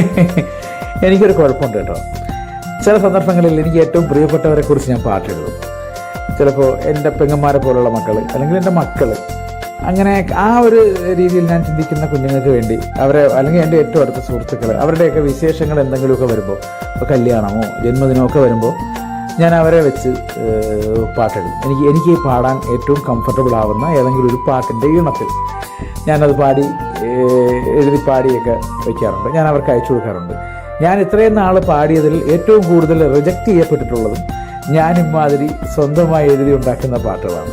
എനിക്കൊരു കുഴപ്പമുണ്ട് കേട്ടോ. ചില സന്ദർഭങ്ങളിൽ എനിക്ക് ഏറ്റവും പ്രിയപ്പെട്ടവരെ കുറിച്ച് ഞാൻ പാട്ടെഴുതും ചിലപ്പോൾ എന്റെ പെങ്ങന്മാരെ പോലുള്ള മക്കൾ അല്ലെങ്കിൽ എന്റെ മക്കൾ അങ്ങനെ ആ ഒരു രീതിയിൽ ഞാൻ ചിന്തിക്കുന്ന കുഞ്ഞുങ്ങൾക്ക് വേണ്ടി അവരെ അല്ലെങ്കിൽ എന്റെ ഏറ്റവും അടുത്ത സുഹൃത്തുക്കൾ അവരുടെയൊക്കെ വിശേഷങ്ങൾ എന്തെങ്കിലുമൊക്കെ വരുമ്പോൾ ഇപ്പോൾ കല്യാണമോ ജന്മദിനമോ ഒക്കെ വരുമ്പോൾ ഞാൻ അവരെ വെച്ച് പാട്ടെഴുതും എനിക്ക് എനിക്ക് പാടാൻ ഏറ്റവും കംഫർട്ടബിൾ ആവുന്ന ഏതെങ്കിലും ഒരു പാട്ടിന്റെ ഈണത്തിൽ ഞാനത് പാടി എഴുതി പാടിയൊക്കെ വയ്ക്കാറുണ്ട് ഞാൻ അവർക്ക് അയച്ചു കൊടുക്കാറുണ്ട്. ഞാൻ ഇത്രയും നാൾ പാടിയതിൽ ഏറ്റവും കൂടുതൽ റിജക്റ്റ് ചെയ്യപ്പെട്ടിട്ടുള്ളതും ഞാൻ ഇമാതിരി സ്വന്തമായി എഴുതി ഉണ്ടാക്കുന്ന പാട്ടുകളാണ്.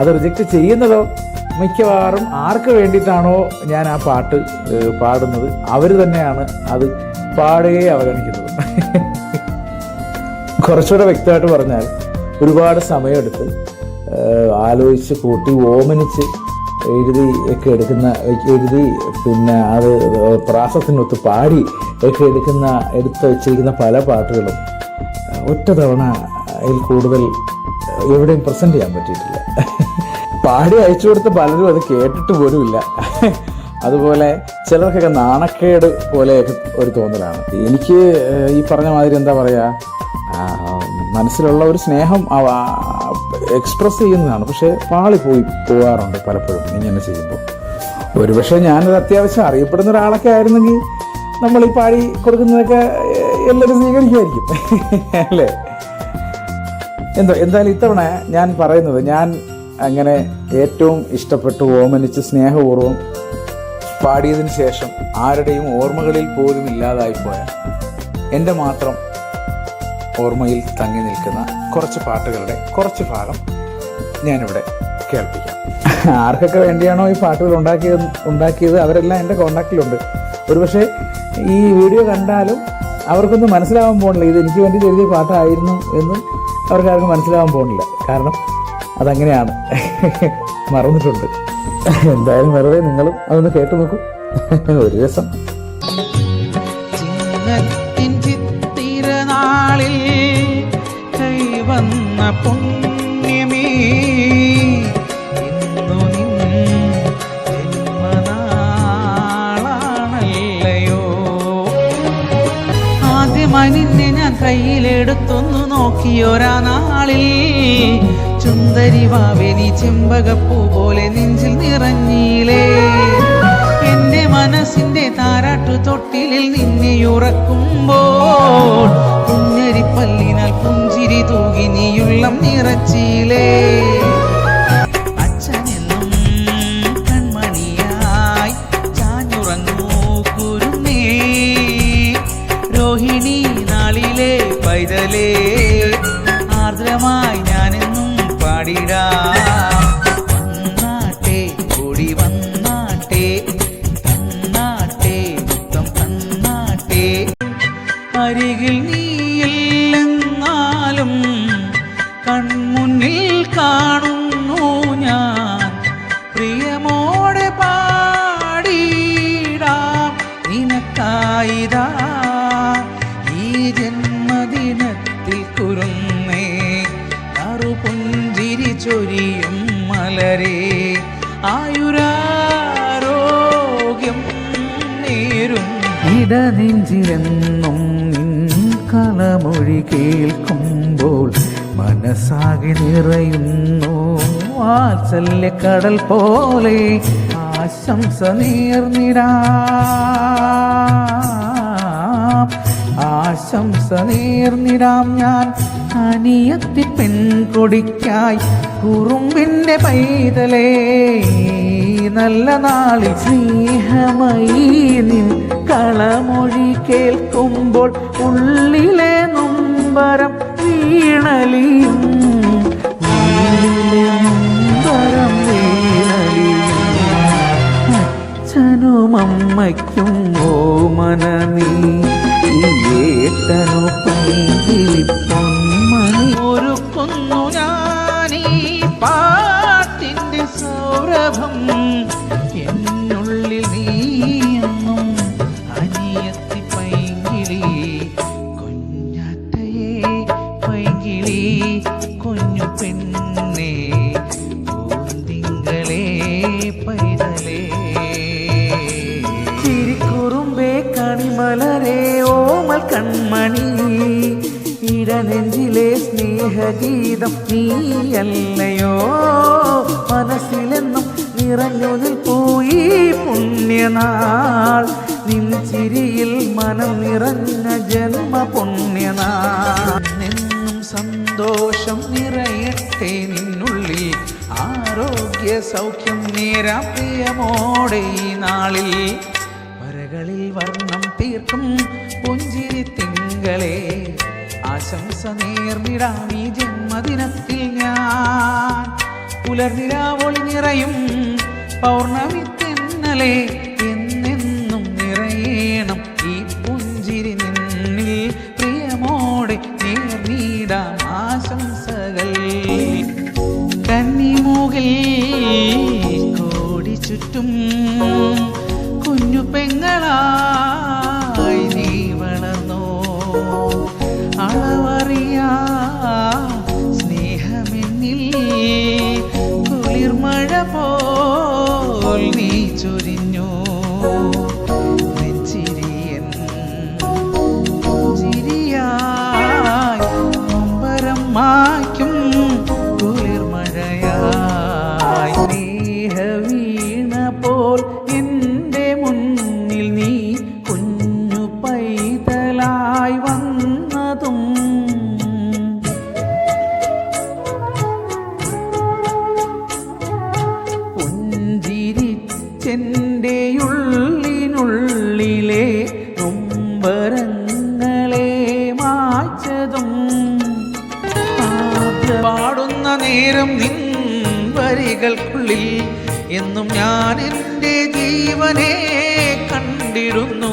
അത് റിജക്റ്റ് ചെയ്യുന്നതോ മിക്കവാറും ആർക്ക് വേണ്ടിയിട്ടാണോ ഞാൻ ആ പാട്ട് പാടുന്നത്. അവർ തന്നെയാണ് അത് പാടുകയെ അവഗണിക്കുന്നത്. കുറച്ചുകൂടെ വ്യക്തമായിട്ട് പറഞ്ഞാൽ ഒരുപാട് സമയമെടുത്ത് ആലോചിച്ച് കൂട്ടി ഓമനിച്ച് എഴുതി ഒക്കെ എടുക്കുന്ന എഴുതി പിന്നെ അത് പ്രാസത്തിനൊത്ത് പാടി ഒക്കെ എടുക്കുന്ന എടുത്ത് വെച്ചിരിക്കുന്ന പല പാട്ടുകളും ഒറ്റ തവണ അതിൽ കൂടുതൽ എവിടെയും പ്രസന്റ് ചെയ്യാൻ പറ്റിയിട്ടില്ല. പാടി അയച്ചു കൊടുത്ത പലരും അത് കേട്ടിട്ട് പോലുമില്ല അതുപോലെ ചിലർക്കൊക്കെ നാണക്കേട് പോലെയൊക്കെ ഒരു തോന്നലാണ്. എനിക്ക് ഈ പറഞ്ഞ മാതിരി എന്താ പറയുക മനസ്സിലുള്ള ഒരു സ്നേഹം എക്സ്പ്രസ് ചെയ്യുന്നതാണ്. പക്ഷേ പാളിപ്പോയി പോകാറുണ്ട് പലപ്പോഴും ഇങ്ങനെ ചെയ്യുമ്പോൾ. ഒരുപക്ഷെ ഞാനത് അത്യാവശ്യം അറിയപ്പെടുന്ന ഒരാളൊക്കെ ആയിരുന്നെങ്കിൽ നമ്മൾ ഈ പാടി കൊടുക്കുന്നതൊക്കെ എല്ലാവരും സ്വീകരിക്കുമായിരിക്കും. അല്ലേ? എന്തോ എന്തായാലും ഇത്തവണ ഞാൻ പറയുന്നത് ഞാൻ അങ്ങനെ ഏറ്റവും ഇഷ്ടപ്പെട്ട് ഓമനിച്ച് സ്നേഹപൂർവം പാടിയതിന് ശേഷം ആരുടെയും ഓർമ്മകളിൽ പോലും ഇല്ലാതായിപ്പോയ എന്റെ മാത്രം ഓർമ്മയിൽ തങ്ങി നിൽക്കുന്ന കുറച്ച് പാട്ടുകളുടെ കുറച്ച് ഭാഗം ഞാനിവിടെ കേൾപ്പിക്കാം. ആർക്കൊക്കെ വേണ്ടിയാണോ ഈ പാട്ടുകൾ ഉണ്ടാക്കിയത്? ഉണ്ടാക്കിയത്? അവരെല്ലാം എന്റെ കോണ്ടാക്റ്റിലുണ്ട്. ഒരുപക്ഷെ ഈ വീഡിയോ കണ്ടാലും അവർക്കൊന്നും മനസ്സിലാവാൻ പോകണില്ല ഇത് എനിക്ക് വേണ്ടി എഴുതിയ പാട്ടായിരുന്നു എന്ന് അവർക്കാർക്കും മനസ്സിലാവാൻ പോകണില്ല കാരണം അതങ്ങനെയാണ്. മറന്നിട്ടുണ്ട്. എന്തായാലും വെറുതെ നിങ്ങളും അതൊന്ന് കേട്ടു നോക്കൂ. ഒരു രസം. ചിത്തിരനാളിൽ കൈവന്ന പുണ്യമേ. ഇന്നു നിന്നെ ഞാൻ കയ്യിലെടുത്തൊന്നു നോക്കിയൊരാ നാളിൽ. ചുന്ദരി വാവെനി ചെമ്പകപ്പൂ പോലെ നെഞ്ചിൽ നിറഞ്ഞീലേ. മനസ്സിന്റെ താരാട്ടു തൊട്ടിലിൽ നിന്നെ ഉറക്കുമ്പോൾ കുഞ്ഞരിപ്പല്ലിനാൽ പുഞ്ചിരി തൂകി നീയുള്ളം നിറച്ചിലേ. പൈതലേ ആർദ്രമായി ഞാനെന്നും പാടിടാം. ഇടനെഞ്ചിലെന്നും നിൻ കളമൊഴി കേൾക്കുമ്പോൾ മനസ്സാകെ നിറയുന്നു. വാത്സല്യ കടൽ പോലെ ആശംസ നേർന്നിടാം. ആശംസ നേർന്നിടാം ഞാൻ. അനിയത്തി പെൺകൊടിക്കായി കുറുമ്പിന്റെ പൈതലേ. നല്ല നാളിൽ സ്നേഹമയി നിൻ കളമൊഴി കേൾക്കുമ്പോൾ ഉള്ളിലെ നൊമ്പരം വീണലിയും ഉള്ളിലെ നൊമ്പരം വീണലിയും. അച്ഛനും അമ്മയ്ക്കും ഓമന ഇടനെഞ്ചിലെ സ്നേഹഗീതം നീയല്ലയോ? മനസ്സിലെന്നും നിറഞ്ഞു പോയി പുണ്യനാൾ. നിൻ ചിരിയിൽ മനം നിറഞ്ഞ ജന്മ പുണ്യനാൾ എന്നും സന്തോഷം നിറയട്ടെ നിന്നുള്ളിൽ. ആരോഗ്യ സൗഖ്യം നേരാ പ്രിയമോടെ ഈ നാളിൽ. വരകളിൽ വർണം തീർക്കും പുഞ്ചിരി തിങ്കളെ. ആശംസ നേർന്നിടാം ഈ ജന്മദിനത്തിൽ ഞാൻ. പുലർനിരാവൊളി നിറയും പൗർണമി തെന്നലെ എന്നെന്നും നിറയണം ഈ പുഞ്ചിരി നിന്നിൽ. പ്രിയമോടെ നേർന്നിടാം ആശംസകൾ. കന്നിമൂകിൽ കോടി ചുറ്റും കുഞ്ഞു പെങ്ങളായി സ്നേഹമെന്നിൽ കുളിർമഴ പോൽ നീ ചൊരിഞ്ഞു. പുഞ്ചിരിച്ചെന്റെ ഉള്ളിനുള്ളിലെ നൊമ്പരങ്ങളെ മാച്ചതും പാടുന്ന നേരം നിൻ വരികൾക്കുള്ളിൽ എന്നും ഞാൻ എന്റെ ജീവനെ കണ്ടിരുന്നു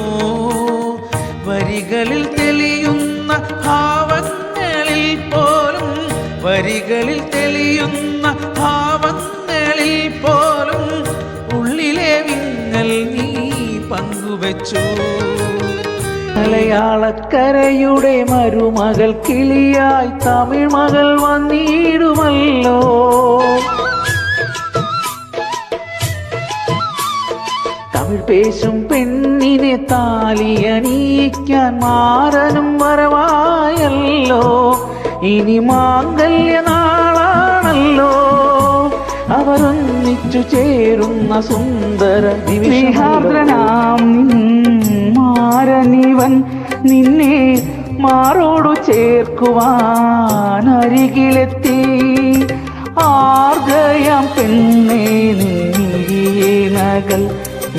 വരികളിൽ തെളിയുന്ന ഭാവങ്ങളിൽ പോലും വരികളിൽ തെളിയുന്ന പങ്കുവച്ചു മലയാളക്കരയുടെ മരുമകൾ കിളിയായി തമിഴ് മകൾ വന്നിടുമല്ലോ. തമിഴ് പേശും പെണ്ണിനെ താലിയണീക്കാൻ മാറനും വരവായല്ലോ. ഇനി മാംഗല്യ നാളാണല്ലോ. അവരൊന്നിച്ചു ചേരുന്ന സുന്ദര നിമിഷാർദ്രനാം മാരനിവൻ നിന്നെ മാറോടു ചേർക്കുവാൻ അരികിലെത്തി ആർദ്രയാം പെണ്ണേ നീനകൾ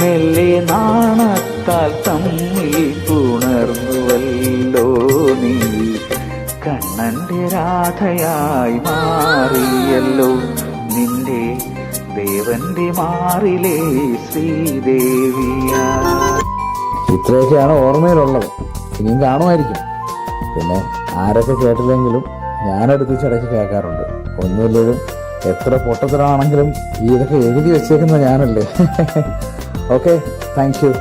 മെല്ലെ നാണത്താൽ തമ്മിൽ പുണർന്നുവല്ലോ നീ. കണ്ണന്റെ രാധയായി മാറിയല്ലോ നിന്റെ ദേവന്റെ മാറിലേ ശ്രീദേവിയ. ഇത്രയൊക്കെയാണ് ഓർമ്മയിലുള്ളത്. ഇനിയും കാണുമായിരിക്കും. പിന്നെ ആരൊക്കെ കേട്ടില്ലെങ്കിലും ഞാനെടുത്ത് ചിലക്ക് കേൾക്കാറുണ്ട്. ഒന്നുമില്ലെങ്കിലും എത്ര പൊട്ടത്തിലാണെങ്കിലും ഇതൊക്കെ എഴുതി വെച്ചേക്കുന്ന ഞാനല്ലേ. Okay thank you